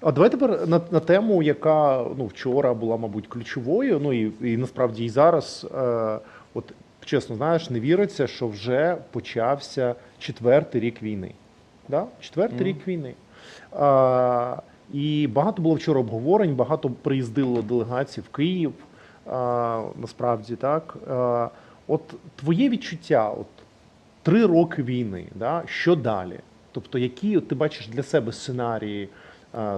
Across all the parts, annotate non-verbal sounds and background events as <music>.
А давай тепер на, на тему, яка ну, вчора була, мабуть, ключовою, ну і, і насправді і зараз. Е, от чесно знаєш, не віриться, що вже почався четвертий рік війни. Да? Четвертий Мгм. рік війни. А, і багато було вчора обговорень, багато приїздило делегацій в Київ. А, насправді так. А, от твоє відчуття, от три роки війни, да? що далі? Тобто, які от ти бачиш для себе сценарії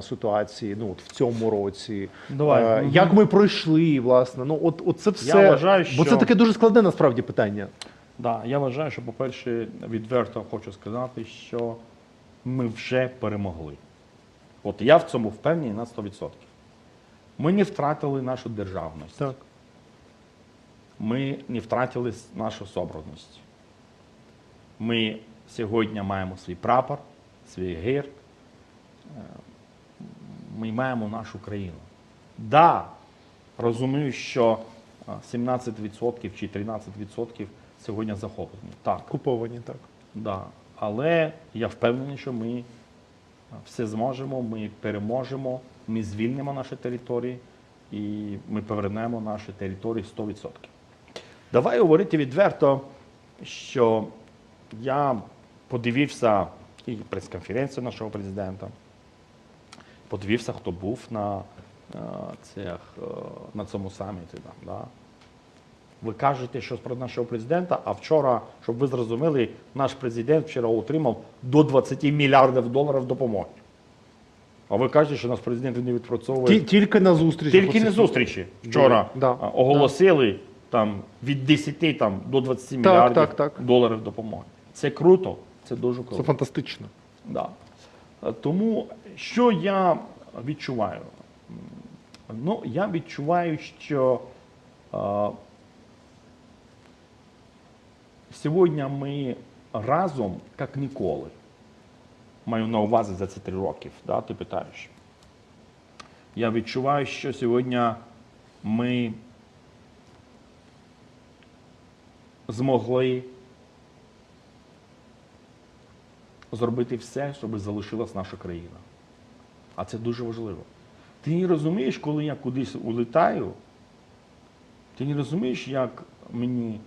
ситуації ну, от в цьому році? Давай. Е, як ми пройшли, власне? Ну, от, от це все. Я вважаю, Бо це таке дуже складне насправді питання. Да, я вважаю, що, по-перше, відверто хочу сказати, що ми вже перемогли. От я в цьому впевнений на 100%. Ми не втратили нашу державність. Так. Ми не втратили нашу собраність. Ми сьогодні маємо свій прапор, свій герб. Ми маємо нашу країну. Да, розумію, що е, 17% чи 13% сьогодні захоплені. Так, Куповані, так. да. але я впевнений, що ми все зможемо, ми переможемо, ми звільнимо наші території і ми повернемо наші території 100%. Давай говорити відверто, що я подивився і прес-конференцію нашого президента, подивився, хто був на, е, цих, е, на цьому саміті. Там, да? Ви кажете щось про нашого президента, а вчора, щоб ви зрозуміли, наш президент вчора отримав до 20 мільярдів доларів допомоги. А ви кажете, що наш президент не відпрацьовує. Тільки на зустрічі. Тільки не зустрічі. Вчора Да, а, оголосили там, від 10 там, до 20 Так, мільярдів так, так. доларів допомоги. Це круто, це дуже круто. Це фантастично. Да. Е, Тому що я відчуваю? Ну, я відчуваю, що е, сьогодні ми разом, як ніколи. Маю на увазі за ці три роки, да, ти питаєш. Я відчуваю, що сьогодні ми змогли зробити все, щоб залишилась наша країна. А це дуже важливо. Ти не розумієш, коли я кудись улітаю, ти не розумієш, як мені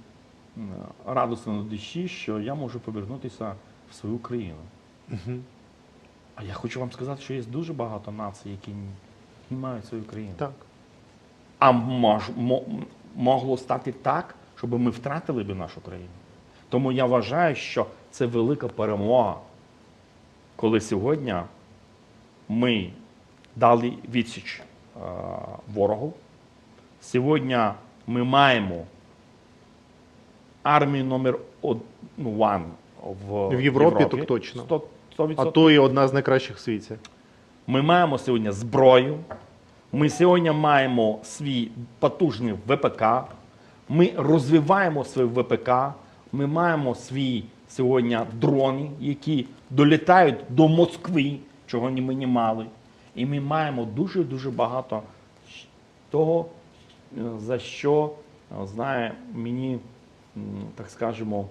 м, радісно на душі, що я можу повернутися в свою країну. А я хочу вам сказати, що є дуже багато націй, які не мають свою країну. Так. А мож, могло стати так, щоб ми втратили би нашу країну. Тому я вважаю, що це велика перемога, коли сьогодні ми дали відсіч е, ворогу. Сьогодні ми маємо армію номер од- ну, в, В Європі так точно. 100, 100%. А то і одна з найкращих в світі. Ми маємо сьогодні зброю. Ми сьогодні маємо свій потужний ВПК. Ми розвиваємо свій ВПК. Ми маємо свій сьогодні дрони, які долітають до Москви, чого ми не мали. І ми маємо дуже дуже багато того, е, за що е, знає мені, так скажемо,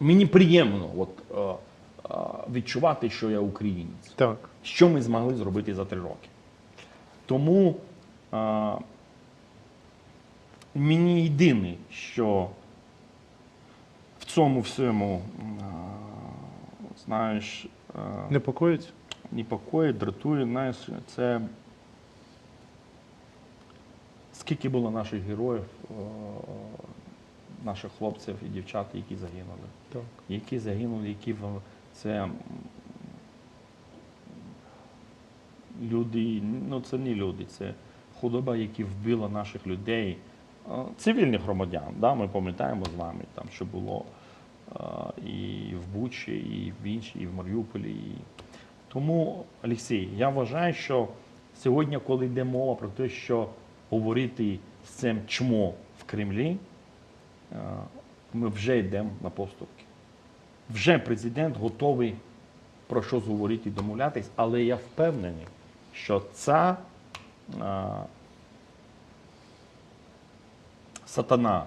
мені приємно от, е, відчувати, що я українець. Так. Що ми змогли зробити за три роки. Тому е, мені єдине, що в цьому всьому, знаєш, Непокоїть? непокоїть, дратує, знаєш, це скільки було наших героїв, наших хлопців і дівчат, які загинули Так. які загинули, які це люди, ну це не люди, це худоба, які вбила наших людей, цивільних громадян. Да? Ми пам'ятаємо з вами, там, що було е, і в Бучі, і в іншій, і в Маріуполі. І... Тому, Олексій, я вважаю, що сьогодні, коли йде мова про те, що говорити з цим чмо в Кремлі, е, ми вже йдемо на поступки. Вже президент готовий про щось говорити і домовлятись, але я впевнений, що ця сатана,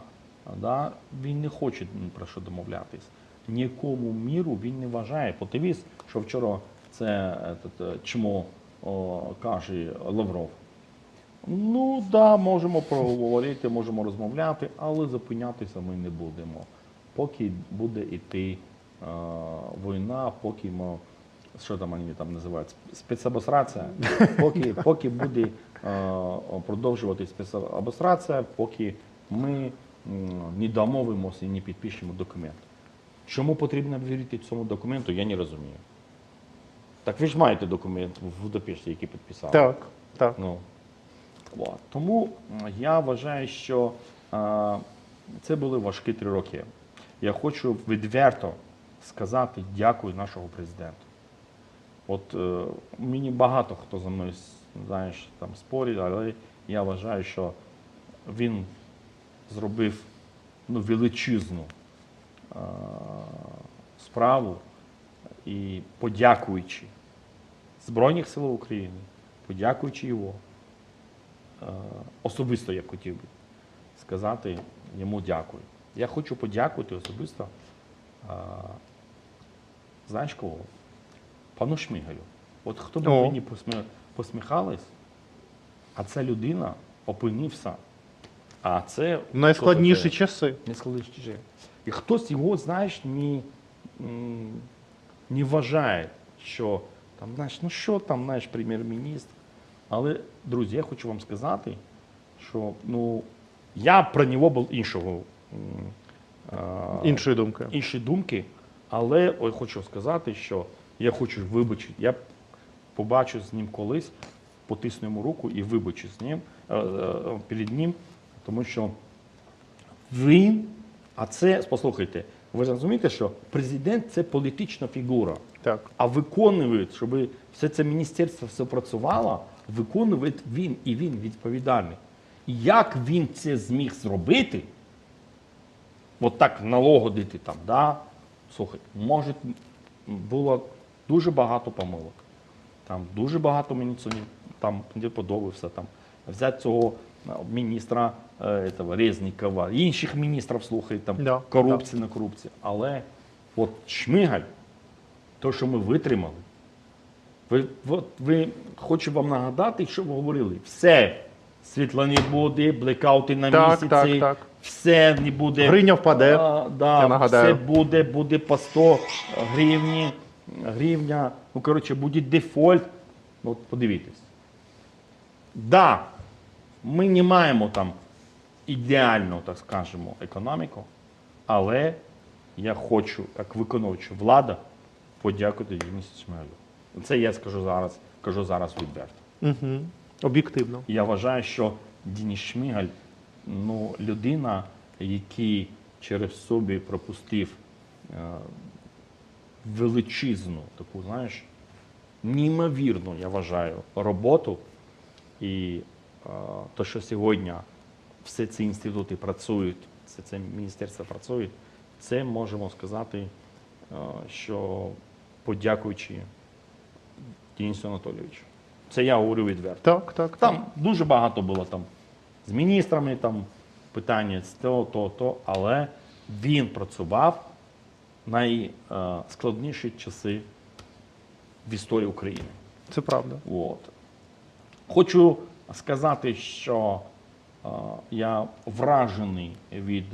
да, він не хоче про що домовлятись. нікому міру він не вважає. Подивись, що вчора це этот, е, чмо о, каже Лавров. Ну да, можемо проговорити, можемо розмовляти, але зупинятися ми не будемо. Поки буде йти е, війна, поки ми, що там вони там називають, спецобострація, <laughs> поки, поки буде е, продовжувати спецобострація, поки ми не домовимося і не підпишемо документ. Чому потрібно вірити цьому документу, я не розумію. Так ви ж маєте документ в Будапешті, який підписали. Так, так. Ну, от. Тому я вважаю, що е, це були важкі три роки. Я хочу відверто сказати дякую нашого президенту. От е, мені багато хто за мною знаєш, там спорить, але я вважаю, що він зробив ну, величезну е, справу і подякуючи Збройних сил України, подякуючи його, е, особисто я б хотів би сказати йому дякую. Я хочу подякувати особисто, е, знаєш кого? Пану Шмигалю. От хто б мені посміхались, а ця людина опинився. А це Найскладніші що таке? часи. І хтось його, знаєш, не, не вважає, що там, знаєш, ну що там, знаєш, прем'єр-міністр. Але, друзі, я хочу вам сказати, що ну, я про нього був іншого. Іншої думки. інші думки, але ой, хочу сказати, що я хочу вибачити. Я побачу з ним колись, потисну йому руку і вибачу з ним е, е, перед ним, тому що він, а це, послухайте, ви розумієте, що президент це політична фігура. Так. А виконує, щоб все це міністерство все працювало, виконує він і він відповідальний. І як він це зміг зробити, от так налагодити там, да? слухай, може, було дуже багато помилок. Там дуже багато мені це не, там не подобався. Там, взяти цього міністра этого, Резнікова, інших міністрів, слухай, там, Да, корупція на корупція. Але от Шмигаль, то, що ми витримали, ви, от, ви хочу вам нагадати, що ви говорили. Все, світла не буде, блекаути на Так, місяці, так, так. все не буде. Гриня впаде, А, да, я нагадаю. Все буде, буде по 100 гривні, гривня. Ну, коротше, буде дефольт. От подивіться. Да, ми не маємо там ідеальну, так скажемо, економіку, але я хочу, як виконуюча влада, подякувати Денису Шмигалю. Це я скажу зараз, кажу зараз відверто. Угу. Об'єктивно. Я вважаю, що Денис Шмигаль ну, людина, який через собі пропустив е, величезну таку, знаєш, неймовірну, я вважаю, роботу. І е, те, що сьогодні всі ці інститути працюють, все це міністерство працює, це можемо сказати, е, що подякуючи Денису Анатолійовичу. Це я говорю відверто. Так, так. Там дуже багато було там з міністрами там питання, з то, то, то, але він працював найскладніші часи в історії України. Це правда. От. Хочу сказати, що я вражений від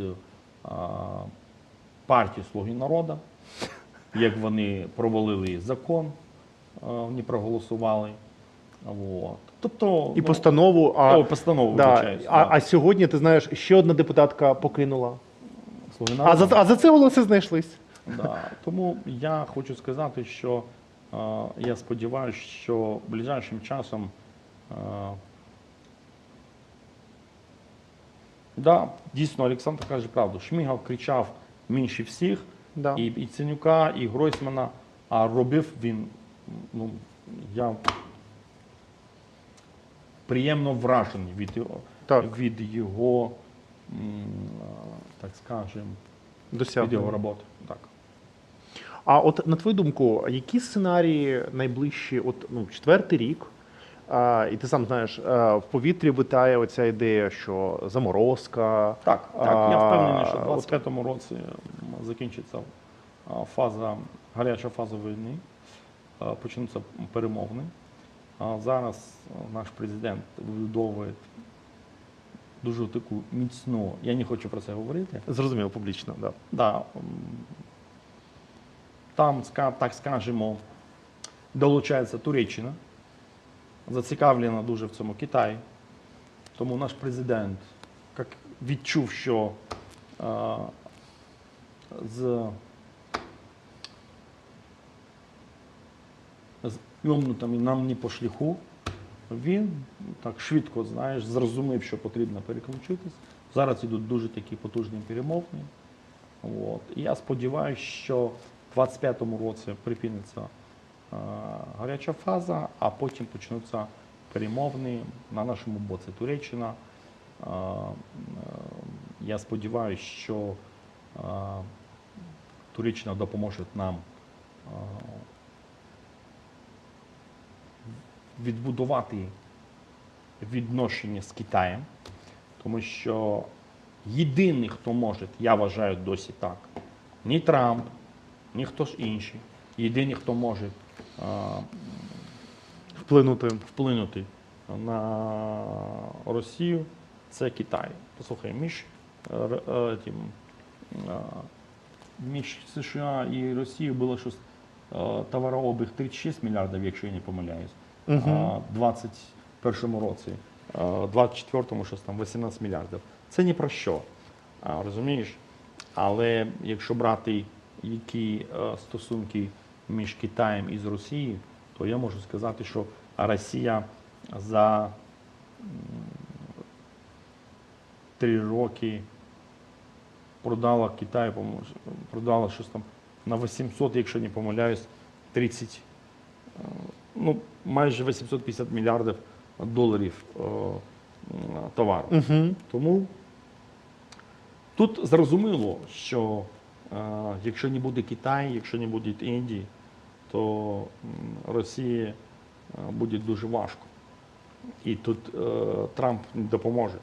партії Слуги народу, як вони провалили закон, не проголосували. От. Тобто, І ну, постанову. А, О, постанову, да, вибачаюсь, а, да. а сьогодні, ти знаєш, ще одна депутатка покинула. «Слуги А за, а за це голоси знайшлись. Да. Тому я хочу сказати, що е, я сподіваюся, що ближайшим часом е, да, дійсно Олександр каже правду. Шмігав кричав менше всіх, Да. і, і Ценюка, і Гройсмана, а робив він, ну, я приємно вражений від його, Так. від його так скажемо, від його роботи. Так. А от на твою думку, які сценарії найближчі, от ну, четвертий рік, а, і ти сам знаєш, а, в повітрі витає оця ідея, що заморозка. Так, так. Я впевнений, що в от- 25-му році закінчиться фаза, гаряча фаза війни, почнуться перемовини. Зараз наш президент вибудовує дуже таку міцну, я не хочу про це говорити. Зрозуміло, публічно, да. Да, там, так скажемо, долучається Туреччина, зацікавлена дуже в цьому Китай. Тому наш президент як відчув, що а, з, з йомнутими нам не по шляху, він так швидко, знаєш, зрозумів, що потрібно переключитись. Зараз ідуть дуже такі потужні перемовини. От. І я сподіваюся, що в 25-му році припиниться е, гаряча фаза, а потім почнуться перемовини на нашому боці Туреччина. Е, е, я сподіваюся, що е, Туреччина допоможе нам е, відбудувати відношення з Китаєм, тому що єдиний, хто може, я вважаю досі так, ні Трамп, ні хто ж інший. Єдиний, хто може Вплинути. вплинути на Росію, це Китай. Послухай, між, е, е, тим, а, між США і Росією було щось е, товарообіг 36 мільярдів, якщо я не помиляюсь, в 21 році, а, в 24-му щось там 18 мільярдів. Це ні про що, розумієш? Але якщо брати які е, стосунки між Китаєм і з Росією, то я можу сказати, що Росія за три роки продала Китаю, продала щось там на 800, якщо не помиляюсь, 30, е, ну, майже 850 мільярдів доларів е, товару. Угу. Тому тут зрозуміло, що е, якщо не буде Китаю, якщо не буде Індії, то Росії е, буде дуже важко. І тут е, Трамп не допоможе.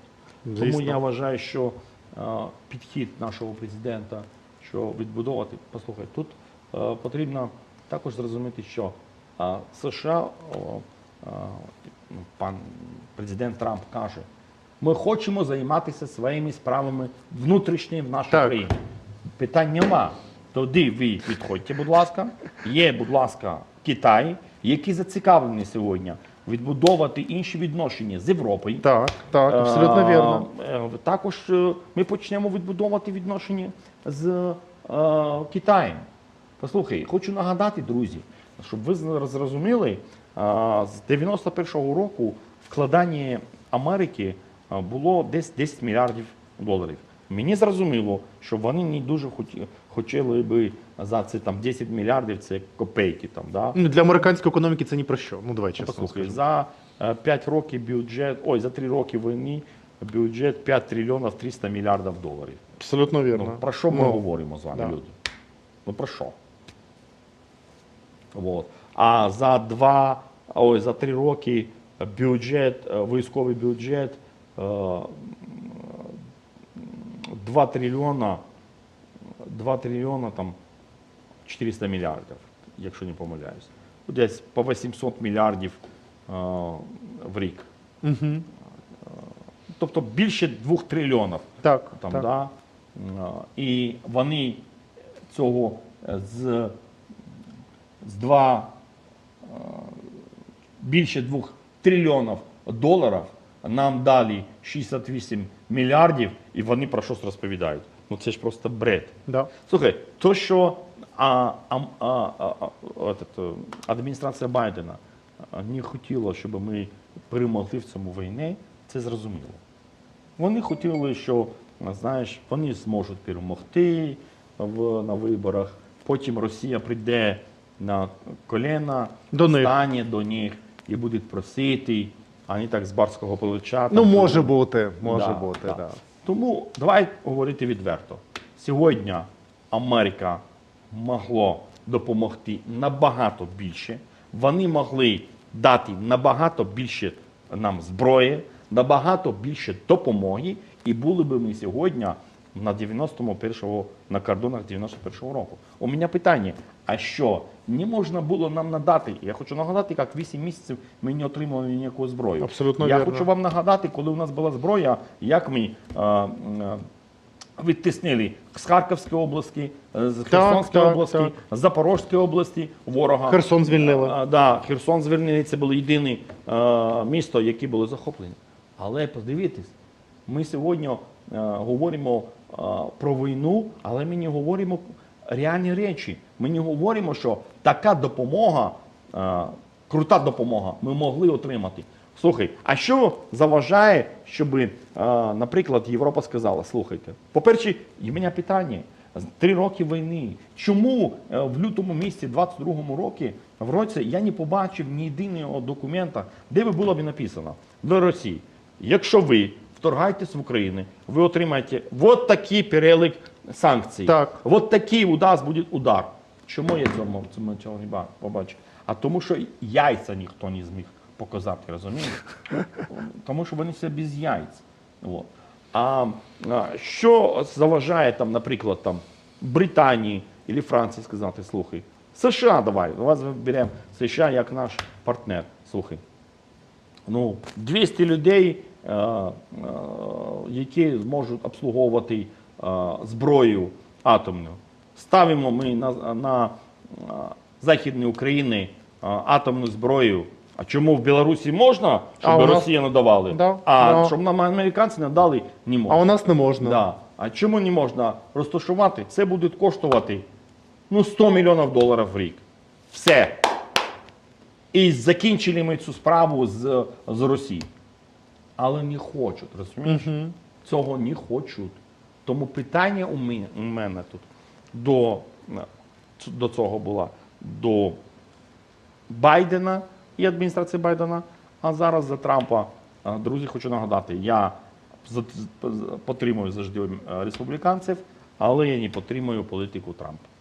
Тому я вважаю, що е, підхід нашого президента, що відбудовувати, послухай, тут е, потрібно також зрозуміти, що е, США, е, ну, пан президент Трамп каже, ми хочемо займатися своїми справами внутрішніми в нашій Так. країні. Питань нема. Тоді ви підходьте, будь ласка. Є, будь ласка, Китай, який зацікавлений сьогодні відбудовувати інші відношення з Європою. Так, так, абсолютно Е, вірно. е, Також е, ми почнемо відбудовувати відношення з Китаєм. Послухай, хочу нагадати, друзі, щоб ви зрозуміли, з 91-го року вкладання Америки було десь 10 мільярдів доларів. Мені зрозуміло, що вони не дуже хоті- хотіли би за це там 10 мільярдів, це копейки там, да? Ну, Для американської економіки це ні про що. Ну, давай чесно. Послухай, скажемо. за 5 років бюджет, ой, за 3 роки війни бюджет 5 трильйонів 300 мільярдів доларів. Абсолютно вірно. Ну, про що ми Ну, говоримо з вами, да. люди? Ну про що? Вот. А за два, ой, за три роки бюджет, е, військовий бюджет е, 2 трильйона, 2 трильйона там 400 мільярдів, якщо не помиляюсь. Ну, Десь по 800 мільярдів е, в рік. Мгм. Тобто більше 2 трильйонів Так, там, так. Да? І вони цього е, з, з два, е, більше 2 трильйонів доларів нам дали 68 мільярдів, і вони про щось розповідають. Ну це ж просто бред. Да. Слухай, то, що а, а, а, а, а, этот, е, адміністрація Байдена не хотіла, щоб ми перемогли в цьому війні, це зрозуміло. Вони хотіли, що знаєш, вони зможуть перемогти в, на виборах. Потім Росія прийде на коліна, До них. до них і буде просити. А не так з барського плеча. Ну, там, може бути, може Да, бути, да. Да. Тому давай говорити відверто. Сьогодні Америка могла допомогти набагато більше. Вони могли дати набагато більше нам зброї, набагато більше допомоги, і були б ми сьогодні на 91-го, на кордонах 91-го року. У мене питання: а що не можна було нам надати? Я хочу нагадати, як 8 місяців ми не отримали ніяку зброю. Абсолютно Я вірно. хочу вам нагадати, коли у нас була зброя, як ми. е, е, Відтиснили з Харківської області, е, з Херсонської так, області, так. з Запорізької області ворога. Херсон звільнили. А, да, Херсон звільнили, це було єдине е, місто, яке було захоплені. Але подивіться, ми сьогодні е, говоримо е, про війну, але ми не говоримо реальні речі. Ми не говоримо, що така допомога, е, крута допомога ми могли отримати. Слухай, а що заважає, щоб, е, наприклад, Європа сказала: слухайте, по-перше, і мене питання. Три роки війни. Чому е, в лютому місяці 22-му році в році я не побачив ні єдиного документа, де би було б написано до Росії, якщо ви вторгаєтесь в Україну, ви отримаєте от такий перелік санкцій. Так. От такий у нас буде удар. Чому я цьому, цього не побачив? А тому, що яйця ніхто не зміг показати, розумієте? Тому що вони все без яйць. От. А, а що заважає там, наприклад, там Британії або Франції сказати, слухай, США давай, вас беремо США як наш партнер. Слухай. Ну, 200 людей, е, е, які зможуть обслуговувати е, зброю атомну. Ставимо ми на, на Західній Україні атомну зброю. А чому в Білорусі можна, щоб А нас- Росія надавали? Да, а да. щоб нам американці надали, не можна. А у нас не можна. Да. А чому не можна розташувати? Це буде коштувати ну, 100 мільйонів доларів в рік. Все. І закінчили ми цю справу з, з Росії. Але не хочуть, розумієш? Цього не хочуть. Тому питання у мене, у мене тут до, до цього було до Байдена і адміністрації Байдена, а зараз за Трампа. Е, Друзі, хочу нагадати, я підтримую завжди е, республіканців, але я не підтримую політику Трампа.